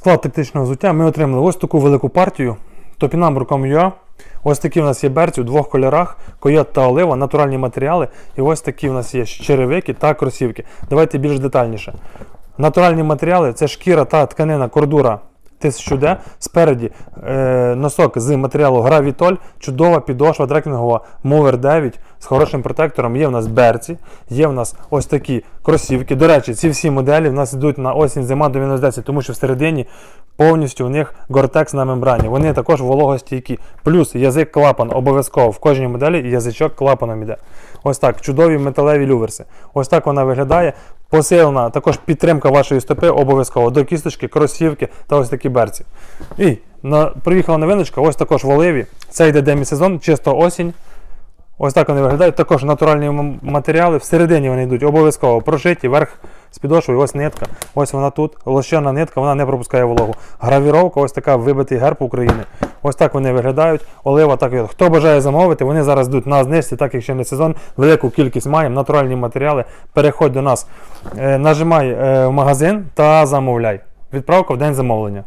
склад тактичного взуття ми отримали ось таку велику партію topinambur.com.ua. Ось такі в нас є берці у двох кольорах, койот та олива, натуральні матеріали. І ось такі у нас є черевики та кросівки. Давайте більш детальніше. Натуральні матеріали це шкіра та тканина кордура 1000D. Спереді е, носок з матеріалу Gravitol, чудова підошва трекінгова Mover 9 з хорошим протектором. Є в нас берці, є в нас ось такі кросівки. До речі, ці всі моделі в нас йдуть на осінь зима до мінус 10, тому що всередині повністю у них Gore-Tex на мембрані. Вони також вологостійкі. Плюс язик клапан обов'язково в кожній моделі язичок клапаном іде. Ось так, чудові металеві люверси. Ось так вона виглядає. Посилена також підтримка вашої стопи обов'язково до кісточки, кросівки та ось такі берці. І на, приїхала новиночка, ось також в оливі. Це йде демісезон, чисто осінь. Ось так вони виглядають. Також натуральні матеріали. Всередині вони йдуть обов'язково прошиті, верх з підошвою, ось нитка. Ось вона тут. Лощена нитка, вона не пропускає вологу. Гравіровка, ось така вибитий герб України. Ось так вони виглядають. Олива так. Хто бажає замовити, вони зараз йдуть на знижці, так як ще не сезон. Велику кількість маємо, натуральні матеріали. Переходь до нас, е, нажимай е, в магазин та замовляй. Відправка в день замовлення.